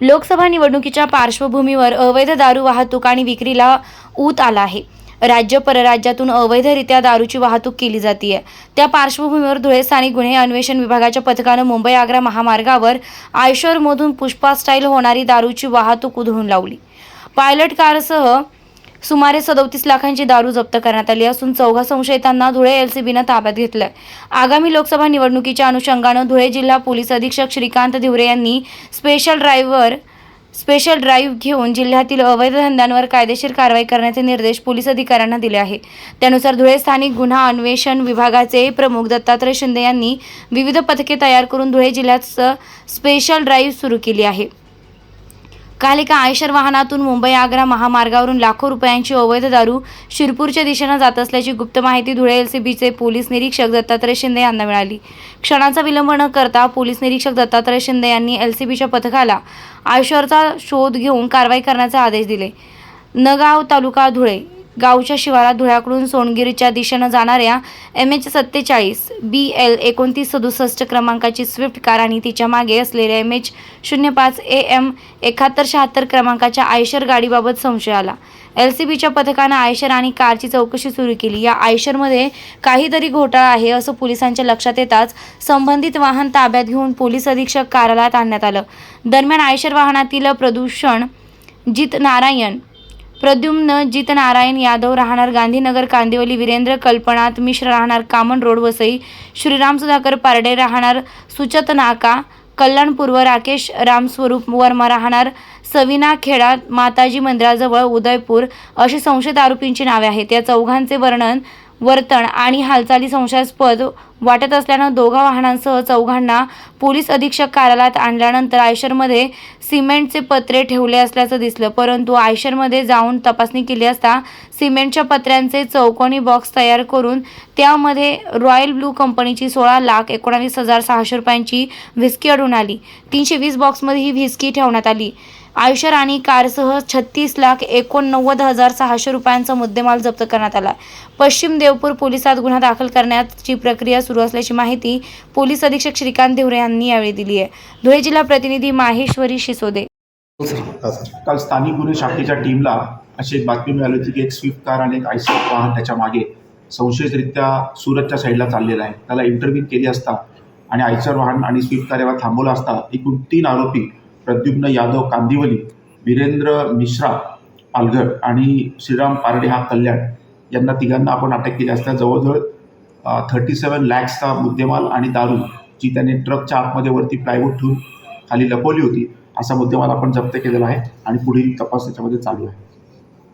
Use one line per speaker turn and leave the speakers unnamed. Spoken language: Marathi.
लोकसभा निवडणुकीच्या पार्श्वभूमीवर अवैध दारू वाहतूक आणि विक्रीला ऊत आला आहे. राज्य परराज्यातून अवैधरित्या दारूची वाहतूक केली जाते त्या पार्श्वभूमीवर धुळे स्थानिक गुन्हे अन्वेषण विभागाच्या पथकानं मुंबई आग्रा महामार्गावर आयशोरमधून पुष्पा स्टाईल होणारी दारूची वाहतूक उधळून लावली. पायलट कारसह सुमारे सदोतीस लाखांची दारू जप्त करण्यात आली असून चौघा संशयितांना धुळे एलसीबीनं ताब्यात घेतलंय. आगामी लोकसभा निवडणुकीच्या अनुषंगानं धुळे जिल्हा पोलीस अधीक्षक श्रीकांत धिवरे यांनी स्पेशल ड्राईव्हवर स्पेशल ड्राईव्ह घेऊन जिल्ह्यातील अवैध धंद्यांवर कायदेशीर कारवाई करण्याचे निर्देश पोलीस अधिकाऱ्यांना दिले आहे त्यानुसार धुळे स्थानिक गुन्हा अन्वेषण विभागाचे प्रमुख दत्तात्रय शिंदे यांनी विविध पथके तयार करून धुळे जिल्ह्यात स- स्पेशल ड्राईव्ह सुरू केली आहे. काल एका आयशर वाहनातून मुंबई आग्रा महामार्गावरून लाखो रुपयांची अवैध दारू शिरपूरच्या दिशेनं जात असल्याची गुप्त माहिती धुळे एलसीबीचे पोलीस निरीक्षक दत्तात्रय शिंदे यांना मिळाली. क्षणाचा विलंब न करता पोलीस निरीक्षक दत्तात्रय शिंदे यांनी एलसीबीच्या पथकाला आयशरचा शोध घेऊन कारवाई करण्याचे आदेश दिले. नगाव तालुका धुळे गावच्या शिवारात धुळ्याकडून सोनगिरीच्या दिशेनं जाणाऱ्या एम एच सत्तेचाळीस बी एल एकोणतीस सदुसष्ट क्रमांकाची स्विफ्ट कार आणि तिच्यामागे असलेल्या एम एच शून्य पाच ए एम एकाहत्तर शहात्तर क्रमांकाच्या आयशर गाडीबाबत संशय आला. एल सी बीच्या पथकानं आयशर आणि कारची चौकशी सुरू केली. या आयशरमध्ये काहीतरी घोटाळा आहे असं पोलिसांच्या लक्षात येताच संबंधित वाहन ताब्यात घेऊन पोलीस अधीक्षक कार्यालयात आणण्यात आलं. दरम्यान आयशर वाहनातील प्रदूषण जित नारायण प्रद्युम्न जित नारायण यादव राहणार गांधीनगर कांदिवली वीरेंद्र कल्पनात मिश्र राहणार कामन रोड वसई श्रीराम सुधाकर पारडे राहणार सुचत नाका कल्याणपूर्व राकेश रामस्वरूप वर्मा राहणार सविना खेडा माताजी मंदिराजवळ उदयपूर अशी संशयित आरोपींची नावे आहेत. या चौघांचे वर्णन वर्तन आणि हालचाली संशयास्पद वाटत असल्यानं दोघा वाहनांसह चौघांना पोलीस अधीक्षक कार्यालयात आणल्यानंतर आयशरमध्ये सिमेंटचे पत्रे ठेवले असल्याचं दिसलं. परंतु आयशरमध्ये जाऊन तपासणी केली असता सिमेंटच्या पत्र्यांचे चौकोनी बॉक्स तयार करून त्यामध्ये रॉयल ब्लू कंपनीची सोळा लाख एकोणावीस हजार सहाशे रुपयांची व्हिस्की आढळून आली. तीनशे वीस बॉक्समध्ये ही व्हिस्की ठेवण्यात आली. आयशर आणि कारसह छत्तीस लाख एकोणनव्वद हजार सहाशे रुपयांचा मुद्देमाल जप्त करण्यात आला. पश्चिम देवपूर पोलिसात गुन्हा दाखल करण्याची प्रक्रिया सुरू असल्याची माहिती पोलीस अधीक्षक श्रीकांत देवरे यांनी यावेळी दिली आहे. धुळे जिल्हा प्रतिनिधी माहेश्वरी शिसोदे.
हा
काल स्थानिक गुन्हे शाखेच्या टीमला अशी एक बातमी मिळाली होती की एक स्विफ्ट कार आणि एक आयसर वाहन त्याच्यामागे संशयितरित्या सुरतच्या साईडला चाललेला आहे. त्याला इंटरव्ह्यू केली असता आणि आयसर वाहन आणि स्विफ्ट कार याला थांबवलं असता एकूण तीन आरोपी प्रद्युम्न यादव कांदिवली वीरेंद्र मिश्रा पालघर आणि श्रीराम पारडे हा कल्याण यांना तिघांना आपण अटक केली असता जवळजवळ थर्टी सेवन लॅक्सचा मुद्देमाल आणि दारू जी त्याने ट्रकच्या आतमध्ये वरती प्लायवूड ठेवून खाली लपवली होती असा मुद्देमाल आपण जप्त केलेला आहे आणि पुढील तपास त्याच्यामध्ये चालू आहे.